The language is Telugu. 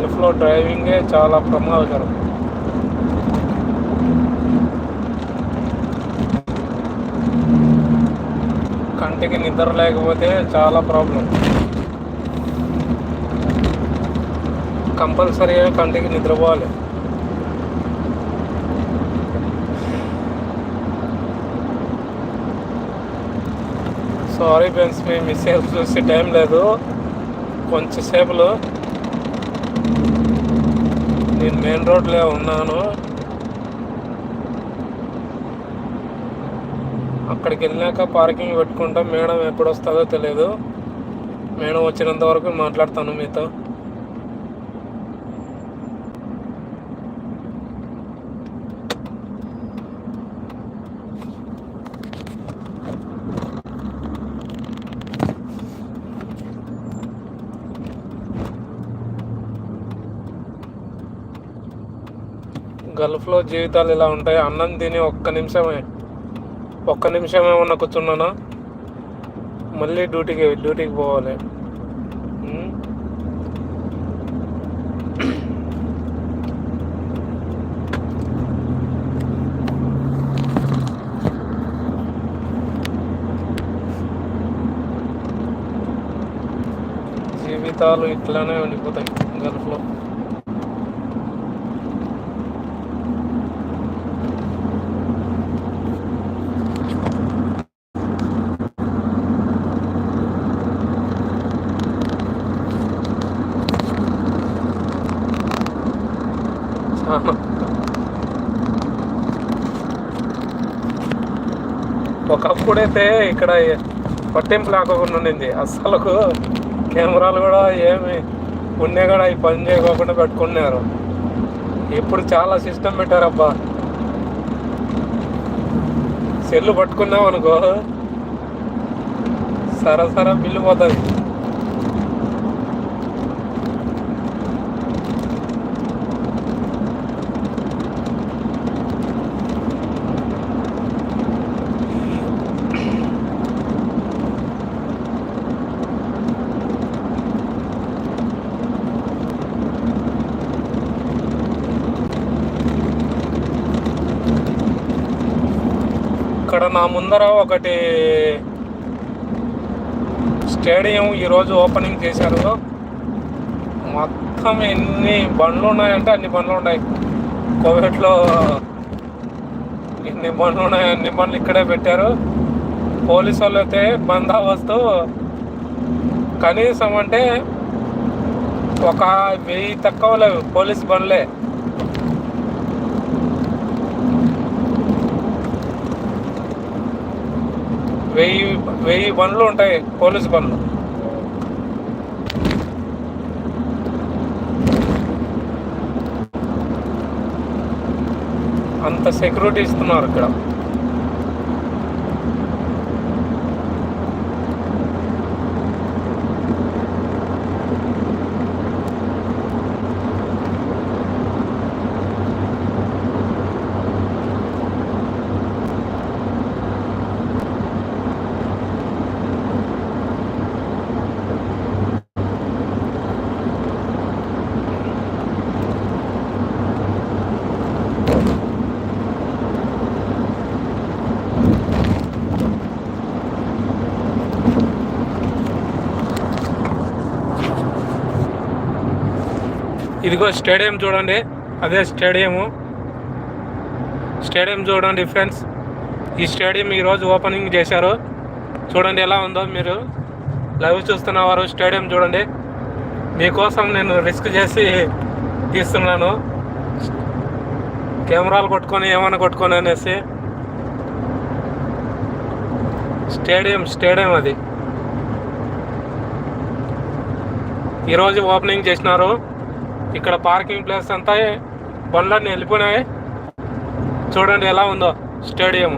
గల్ఫ్లో డ్రైవింగే చాలా ప్రమాదకరం. కంటికి నిద్ర లేకపోతే చాలా ప్రాబ్లం. కంపల్సరీగా కంటికి నిద్రపోవాలి. సారీ ఫ్రెండ్స్ మేము మిస్ చూసే టైం లేదు. కొంచెంసేపులో నేను మెయిన్ రోడ్లో ఉన్నాను. అక్కడికి వెళ్ళాక పార్కింగ్ పెట్టుకుంటాం. మేడం ఎప్పుడు వస్తుందో తెలియదు మేడం వచ్చినంత వరకు మాట్లాడతాను మీతో. గల్ఫ్లో జీవితాలు ఇలా ఉంటాయి? అన్నం తిని ఒక్క నిమిషమే ఒక్క నిమిషం ఏమన్నా కూర్చున్నానా? మళ్ళీ డ్యూటీకి డ్యూటీకి పోవాలి. జీవితాలు ఇట్లానే ఉండిపోతాయి గల్ఫ్లో. ఒకప్పుడైతే ఇక్కడ పట్టింపు లేకుండా ఉండింది. అస్సలకు కెమెరాలు కూడా ఏమి ఉండే కూడా అవి పని చేయకోకుండా పెట్టుకున్నారు. ఇప్పుడు చాలా సిస్టమ్ పెట్టారబ్బా. సెల్లు పట్టుకున్నాం అనుకో సర బిల్లు పోతుంది. ఇక్కడ నా ముందర ఒకటి స్టేడియం ఈరోజు ఓపెనింగ్ చేశారు. మొత్తం ఎన్ని బండ్లు ఉన్నాయంటే అన్ని బండ్లు ఉన్నాయి. కోవిడ్లో ఎన్ని బండ్లు ఉన్నాయి అన్ని బండ్లు ఇక్కడే పెట్టారు. పోలీసు వాళ్ళు అయితే బందోబస్తు కనీసం అంటే ఒక వెయ్యి తక్కువ లేవు పోలీస్ బండ్లే. వెయ్యి వెయ్యి బండ్లు ఉంటాయి పోలీస్ బండ్లు. అంత సెక్యూరిటీ ఇస్తున్నారు ఇక్కడ. ఇదిగో స్టేడియం చూడండి. అదే స్టేడియము. స్టేడియం చూడండి ఫ్రెండ్స్. ఈ స్టేడియం ఈరోజు ఓపెనింగ్ చేశారు. చూడండి ఎలా ఉందో మీరు. లైవ్ చూస్తున్నవారు స్టేడియం చూడండి. మీకోసం నేను రిస్క్ చేసి తీస్తున్నాను. కెమెరాలు కొట్టుకొని ఏమైనా కొట్టుకొని అనేసి. స్టేడియం స్టేడియం అది. ఈరోజు ఓపెనింగ్ చేసినారు. ఇక్కడ పార్కింగ్ ప్లేస్ అంతా బండ్లన్నీ వెళ్ళిపోయినాయి. చూడండి ఎలా ఉందో స్టేడియం.